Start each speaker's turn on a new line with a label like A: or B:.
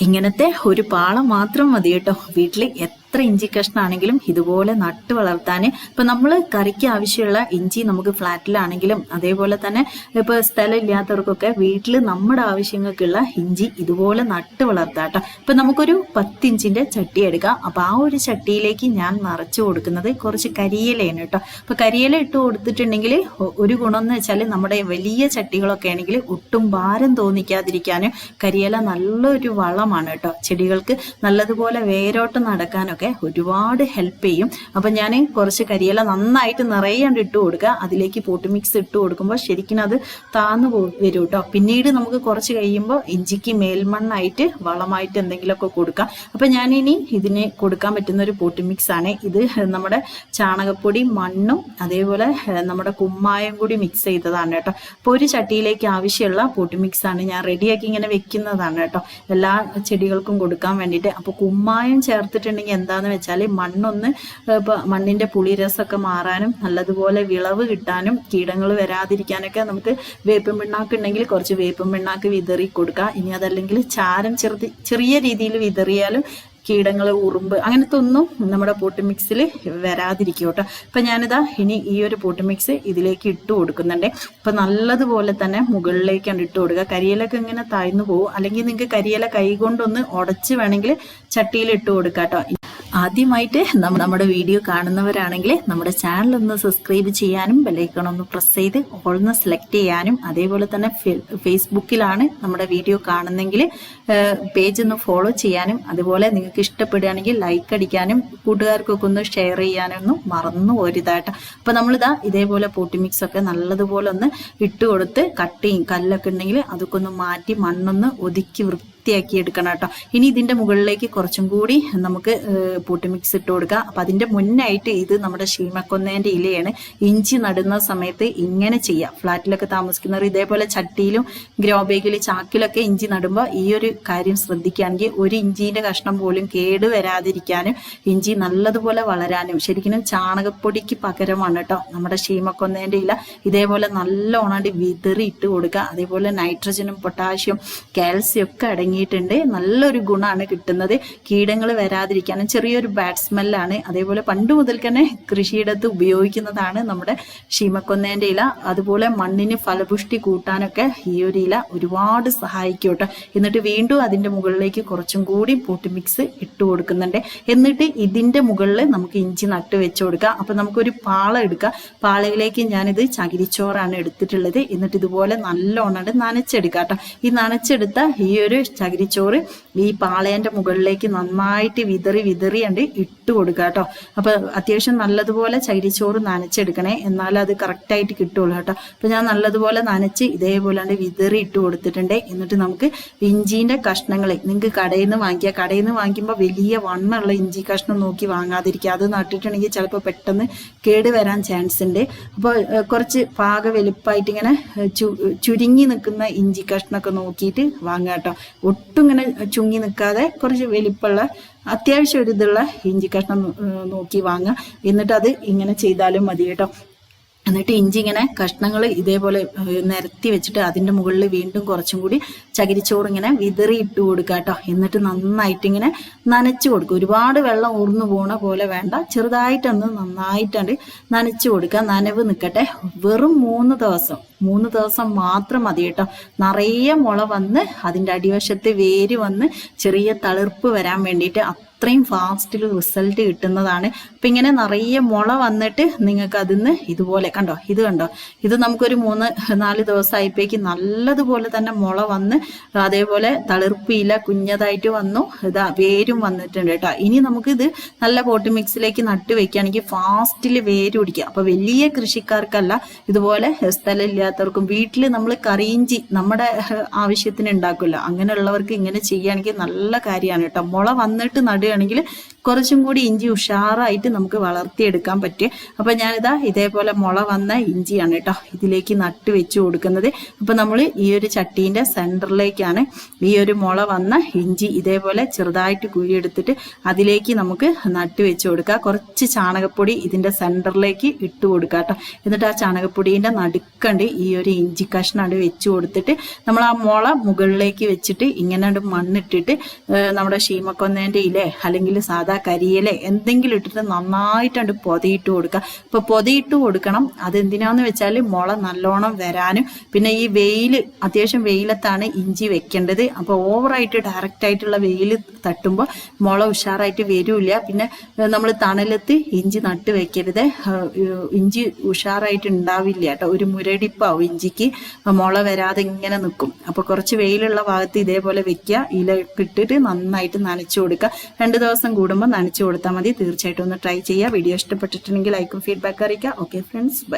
A: ഇങ്ങനത്തെ ഒരു പാളം മാത്രം മതി കേട്ടോ വീട്ടിൽ എത്ര ഇഞ്ചി കഷ്ണാണെങ്കിലും ഇതുപോലെ നട്ട് വളർത്താൻ. ഇപ്പൊ നമ്മൾ കറിക്ക് ആവശ്യമുള്ള ഇഞ്ചി നമുക്ക് ഫ്ലാറ്റിലാണെങ്കിലും അതേപോലെ തന്നെ ഇപ്പൊ സ്ഥലം ഇല്ലാത്തവർക്കൊക്കെ വീട്ടിൽ നമ്മുടെ ആവശ്യങ്ങൾക്കുള്ള ഇഞ്ചി ഇതുപോലെ നട്ട് വളർത്താം കേട്ടോ. ഇപ്പൊ നമുക്കൊരു പത്ത് ഇഞ്ചിന്റെ ചട്ടി എടുക്കാം. അപ്പൊ ആ ഒരു ചട്ടിയിലേക്ക് ഞാൻ നിറച്ചു കൊടുക്കുന്നത് കുറച്ച് കരിയിലയാണ് കേട്ടോ. അപ്പൊ കരിയില ഇട്ട് കൊടുത്തിട്ടുണ്ടെങ്കിൽ ഒരു ഗുണം എന്ന് വെച്ചാൽ നമ്മുടെ വലിയ ചട്ടികളൊക്കെ ആണെങ്കിൽ ഒട്ടും ഭാരം തോന്നിക്കാതിരിക്കാനും കരിയില നല്ലൊരു വളമാണ് കേട്ടോ. ചെടികൾക്ക് നല്ലതുപോലെ വേരോട്ടം നടക്കാനൊക്കെ ഒരുപാട് ഹെൽപ്പ് ചെയ്യും. അപ്പം ഞാൻ കുറച്ച് കരിയില നന്നായിട്ട് നിറയാണ്ട് ഇട്ട് കൊടുക്കുക. അതിലേക്ക് പോട്ട് മിക്സ് ഇട്ട് കൊടുക്കുമ്പോൾ ശരിക്കും അത് താന്നു വരും കേട്ടോ പിന്നീട് നമുക്ക് കുറച്ച് കഴിയുമ്പോൾ ഇഞ്ചിക്ക് മേൽമണ്ണായിട്ട് വളമായിട്ട് എന്തെങ്കിലുമൊക്കെ കൊടുക്കാം. അപ്പം ഞാനിനി ഇതിന് കൊടുക്കാൻ പറ്റുന്ന ഒരു പോട്ട് മിക്സ് ആണ്. ഇത് നമ്മുടെ ചാണകപ്പൊടി മണ്ണും അതേപോലെ നമ്മുടെ കുമ്മായം കൂടി മിക്സ് ചെയ്തതാണ് കേട്ടോ അപ്പോൾ ഒരു ചട്ടിയിലേക്ക് ആവശ്യമുള്ള പോട്ട് മിക്സ് ആണ് ഞാൻ റെഡിയാക്കി ഇങ്ങനെ വെക്കുന്നതാണ് കേട്ടോ എല്ലാ ചെടികൾക്കും കൊടുക്കാൻ വേണ്ടിയിട്ട്. അപ്പോൾ കുമ്മായം ചേർത്തിട്ടുണ്ടെങ്കിൽ എന്താന്ന് വെച്ചാൽ മണ്ണൊന്ന് മണ്ണിന്റെ പുളിരസമൊക്കെ മാറാനും നല്ലതുപോലെ വിളവ് കിട്ടാനും കീടങ്ങൾ വരാതിരിക്കാനൊക്കെ നമുക്ക് വേപ്പും പിണ്ണാക്ക് ഉണ്ടെങ്കിൽ കുറച്ച് വേപ്പും പിണ്ണാക്ക് വിതറി കൊടുക്കുക ഇനി അതല്ലെങ്കിൽ ചാരം ചെറുതി ചെറിയ രീതിയിൽ വിതറിയാലും കീടങ്ങൾ ഉറുമ്പ് അങ്ങനത്തെ ഒന്നും നമ്മുടെ പോട്ട് മിക്സിൽ വരാതിരിക്കും കേട്ടോ. അപ്പം ഞാനിതാ ഇനി ഈ ഒരു പോട്ട് മിക്സ് ഇതിലേക്ക് ഇട്ട് കൊടുക്കുന്നുണ്ട്. അപ്പം നല്ലതുപോലെ തന്നെ മുകളിലേക്കാണ് ഇട്ട് കൊടുക്കുക. കരിയിലൊക്കെ ഇങ്ങനെ താഴ്ന്നു പോകും. അല്ലെങ്കിൽ നിങ്ങൾക്ക് കരിയില കൈ കൊണ്ടൊന്ന് ഉടച്ച് വേണമെങ്കിൽ ചട്ടിയിൽ ഇട്ട് കൊടുക്കാം കേട്ടോ. ആദ്യമായിട്ട് നമ്മ- നമ്മുടെ വീഡിയോ കാണുന്നവരാണെങ്കിൽ നമ്മുടെ ചാനൽ ഒന്ന് സബ്സ്ക്രൈബ് ചെയ്യാനും ബെല്ലൈക്കൺ ഒന്ന് പ്രസ് ചെയ്ത് ഓൾന്ന് സെലക്ട് ചെയ്യാനും അതേപോലെ തന്നെ ഫേസ്ബുക്കിലാണ് നമ്മുടെ വീഡിയോ കാണുന്നെങ്കിൽ പേജ് ഒന്ന് ഫോളോ ചെയ്യാനും അതുപോലെ നിങ്ങൾക്ക് ഇഷ്ടപ്പെടുകയാണെങ്കിൽ ലൈക്ക് അടിക്കാനും കൂട്ടുകാർക്കൊക്കെ ഒന്ന് ഷെയർ ചെയ്യാനൊന്നും മറന്നു പോരുതായിട്ട് അപ്പൊ നമ്മളിതാ ഇതേപോലെ പോട്ടി മിക്സ് ഒക്കെ നല്ലതുപോലെ ഒന്ന് ഇട്ട് കൊടുത്ത് കട്ടിയും കല്ലൊക്കെ ഉണ്ടെങ്കിൽ അതൊക്കെ ഒന്ന് മാറ്റി മണ്ണൊന്ന് ഒതുക്കി വൃത്തിയാക്കി എടുക്കണം കേട്ടോ. ഇനി ഇതിന്റെ മുകളിലേക്ക് കുറച്ചും കൂടി നമുക്ക് പൂട്ടി മിക്സ് ഇട്ട് കൊടുക്കുക അപ്പൊ അതിന്റെ മുന്നായിട്ട് ഇത് നമ്മുടെ ശീമക്കൊന്നേന്റെ ഇലയാണ്. ഇഞ്ചി നടുന്ന സമയത്ത് ഇങ്ങനെ ചെയ്യാം. ഫ്ലാറ്റിലൊക്കെ താമസിക്കുന്നവർ ഇതേപോലെ ചട്ടിയിലും ഗ്രോ ബേഗിൽ ചാക്കിലൊക്കെ ഇഞ്ചി നടുമ്പോൾ ഈ ഒരു കാര്യം ശ്രദ്ധിക്കുകയാണെങ്കിൽ ഒരു ഇഞ്ചിന്റെ കഷ്ണം പോലും കേട് വരാതിരിക്കാനും ഇഞ്ചി നല്ലതുപോലെ വളരാനും ശരിക്കും ചാണകപ്പൊടിക്ക് പകരമാണ് കേട്ടോ നമ്മുടെ ശീമക്കൊന്നേന്റെ ഇല. ഇതേപോലെ നല്ലോണാണ്ട് വിതറി ഇട്ട് കൊടുക്കുക. അതേപോലെ നൈട്രജനും പൊട്ടാഷ്യം കാൽസ്യം ഒക്കെ അടങ്ങിയിട്ടുണ്ട് നല്ലൊരു ഗുണമാണ് കിട്ടുന്നത്. കീടങ്ങൾ വരാതിരിക്കാനും ചെറിയൊരു ബാഡ് സ്മെല്ലാണ് അതേപോലെ പണ്ട് മുതൽ തന്നെ കൃഷിയിടത്ത് ഉപയോഗിക്കുന്നതാണ് നമ്മുടെ ഷീമക്കൊന്നേന്റെ ഇല. അതുപോലെ മണ്ണിന് ഫലപുഷ്ടി കൂട്ടാനൊക്കെ ഈ ഒരു ഇല ഒരുപാട് സഹായിക്കും എന്നിട്ട് വീണ്ടും അതിന്റെ മുകളിലേക്ക് കുറച്ചും കൂടി പോട്ടി മിക്സ് ഇട്ട് കൊടുക്കുന്നുണ്ട്. എന്നിട്ട് ഇതിന്റെ മുകളിൽ നമുക്ക് ഇഞ്ചി നട്ട് വെച്ച് കൊടുക്കാം. അപ്പം നമുക്കൊരു പാള എടുക്കാം. പാളയിലേക്ക് ഞാനിത് ചകിരിച്ചോറാണ് എടുത്തിട്ടുള്ളത്. എന്നിട്ട് ഇതുപോലെ നല്ലോണം നനച്ചെടുക്കാം കേട്ടോ. ഈ നനച്ചെടുത്ത ഈ ഒരു ചകിരിച്ചോറ് ഈ പാളയന്റെ മുകളിലേക്ക് നന്നായിട്ട് വിതറി വിതറിയണ്ട് ഇട്ട് കൊടുക്കുക കേട്ടോ. അപ്പൊ അത്യാവശ്യം നല്ലതുപോലെ ചകിരിച്ചോറ് നനച്ചെടുക്കണേ. എന്നാലേ അത് കറക്റ്റായിട്ട് കിട്ടുള്ളൂ കേട്ടോ. അപ്പൊ ഞാൻ നല്ലതുപോലെ നനച്ച് ഇതേപോലെ വിതറി ഇട്ട് കൊടുത്തിട്ടുണ്ട്. എന്നിട്ട് നമുക്ക് ഇഞ്ചിന്റെ കഷ്ണങ്ങൾ നിങ്ങൾക്ക് കടയിൽ നിന്ന് വാങ്ങിക്കുക കടയിൽ നിന്ന് വാങ്ങിക്കുമ്പോൾ വലിയ വണ്ണമുള്ള ഇഞ്ചി കഷ്ണം നോക്കി വാങ്ങാതിരിക്കുക. അത് നട്ടിട്ടുണ്ടെങ്കിൽ ചിലപ്പോൾ പെട്ടെന്ന് കേട് വരാൻ ചാൻസ് ഉണ്ട്. അപ്പോൾ കുറച്ച് പാക വലുപ്പമായിട്ട് ഇങ്ങനെ ചുരുങ്ങി നിൽക്കുന്ന ഇഞ്ചി കഷ്ണമൊക്കെ നോക്കിയിട്ട് വാങ്ങുക കേട്ടോ. ഒട്ടും ഇങ്ങനെ ചുങ്ങി നിൽക്കാതെ കുറച്ച് വലിപ്പമുള്ള അത്യാവശ്യം ഒരു ഇതുള്ള ഇഞ്ചി കഷ്ണം നോക്കി വാങ്ങുക. എന്നിട്ട് അത് ഇങ്ങനെ ചെയ്താലും മതി കേട്ടോ. എന്നിട്ട് ഇഞ്ചി ഇങ്ങനെ കഷ്ണങ്ങൾ ഇതേപോലെ നിരത്തി വെച്ചിട്ട് അതിന്റെ മുകളിൽ വീണ്ടും കുറച്ചും കൂടി ചകിരിച്ചോറ് ഇങ്ങനെ വിതറി ഇട്ട് കൊടുക്കുക കേട്ടോ. എന്നിട്ട് നന്നായിട്ട് ഇങ്ങനെ നനച്ചു കൊടുക്കുക. ഒരുപാട് വെള്ളം ഊർന്നു പോണ പോലെ വേണ്ട. ചെറുതായിട്ടൊന്ന് നന്നായിട്ടുണ്ട് നനച്ചു കൊടുക്കുക. നനവ് നിൽക്കട്ടെ. വെറും മൂന്ന് ദിവസം. മൂന്ന് ദിവസം മാത്രം മതി കേട്ടോ. നിറയെ മുള വന്ന് അതിന്റെ അടിവശത്ത് വേര് വന്ന് ചെറിയ തളിർപ്പ് വരാൻ വേണ്ടിയിട്ട് അത്രയും ഫാസ്റ്റിൽ റിസൾട്ട് കിട്ടുന്നതാണ്. അപ്പം ഇങ്ങനെ നിറയെ മുള വന്നിട്ട് നിങ്ങൾക്ക് അതിന്ന് ഇതുപോലെ കണ്ടോ? ഇത് കണ്ടോ? ഇത് നമുക്കൊരു മൂന്ന് നാല് ദിവസമായപ്പോഴേക്ക് നല്ലതുപോലെ തന്നെ മുള വന്ന് അതേപോലെ തളിർപ്പ് ഇല കുഞ്ഞതായിട്ട് വന്നു. ഇതാ വേരും വന്നിട്ടുണ്ട് കേട്ടോ. ഇനി നമുക്കിത് നല്ല പോട്ട് മിക്സിലേക്ക് നട്ട് വെക്കുകയാണെങ്കിൽ ഫാസ്റ്റിൽ വേര് പിടിക്കുക. അപ്പം വലിയ കൃഷിക്കാർക്കല്ല ഇതുപോലെ സ്ഥലം ഇല്ലാത്തവർക്കും വീട്ടിൽ നമ്മൾ കറിയിഞ്ചി നമ്മുടെ ആവശ്യത്തിന് ഉണ്ടാക്കുമല്ലോ അങ്ങനെയുള്ളവർക്ക് ഇങ്ങനെ ചെയ്യുകയാണെങ്കിൽ നല്ല കാര്യമാണ് കേട്ടോ. മുള വന്നിട്ട് നടുകയാണെങ്കിൽ കുറച്ചും കൂടി ഇഞ്ചി ഉഷാറായിട്ട് നമുക്ക് വളർത്തിയെടുക്കാൻ പറ്റും. അപ്പം ഞാനിതാ ഇതേപോലെ മുള വന്ന ഇഞ്ചിയാണ് കേട്ടോ ഇതിലേക്ക് നട്ട് വെച്ച് കൊടുക്കുന്നത്. അപ്പം നമ്മൾ ഈ ഒരു ചട്ടീന്റെ സെന്ററിലേക്കാണ് ഈ ഒരു മുള വന്ന ഇഞ്ചി ഇതേപോലെ ചെറുതായിട്ട് കുഴിയെടുത്തിട്ട് അതിലേക്ക് നമുക്ക് നട്ട് വെച്ച് കൊടുക്കുക. കുറച്ച് ചാണകപ്പൊടി ഇതിന്റെ സെന്ററിലേക്ക് ഇട്ട് കൊടുക്കുക കേട്ടോ. എന്നിട്ട് ആ ചാണകപ്പൊടീന്റെ നടുക്കണ്ട് ഈ ഒരു ഇഞ്ചി കഷ്ണാണ്ട് വെച്ച് കൊടുത്തിട്ട് നമ്മൾ ആ മുള മുകളിലേക്ക് വെച്ചിട്ട് ഇങ്ങനെ മണ്ണിട്ടിട്ട് നമ്മുടെ ഷീമക്കൊന്നേന്റെ ഇല അല്ലെങ്കിൽ സാധാ കരിയിലെ എന്തെങ്കിലും ഇട്ടിട്ട് നന്നായിട്ടുണ്ട് പൊതയിട്ട് കൊടുക്കുക ഇപ്പൊ പൊതയിട്ട് കൊടുക്കണം. അതെന്തിനാന്ന് വെച്ചാൽ മുള നല്ലോണം വരാനും. പിന്നെ ഈ വെയിൽ അത്യാവശ്യം വെയിലത്താണ് ഇഞ്ചി വെക്കേണ്ടത്. അപ്പോൾ ഓവറായിട്ട് ഡയറക്റ്റ് ആയിട്ടുള്ള വെയിൽ തട്ടുമ്പോൾ മുള ഉഷാറായിട്ട് വരില്ല. പിന്നെ നമ്മൾ തണലത്ത് ഇഞ്ചി നട്ട് വെക്കരുത്. ഇഞ്ചി ഉഷാറായിട്ട് ഉണ്ടാവില്ല കേട്ടോ. ഒരു മുരടിപ്പാവും ഇഞ്ചിക്ക്. മുള വരാതെ ഇങ്ങനെ നിൽക്കും അപ്പോൾ കുറച്ച് വെയിലുള്ള ഭാഗത്ത് ഇതേപോലെ വെക്കുക ഇല ഇട്ടിട്ട് നന്നായിട്ട് നനച്ചു കൊടുക്കുക രണ്ട് ദിവസം കൂടുമ്പോൾ നനച്ചു കൊടുത്താൽ മതി. തീർച്ചയായിട്ടും ഒന്ന് ട്രൈ ചെയ്യുക. വീഡിയോ ഇഷ്ടപ്പെട്ടിട്ടുണ്ടെങ്കിൽ ലൈക്കും ഫീഡ്ബാക്ക് അറിയിക്കുക. Okay friends bye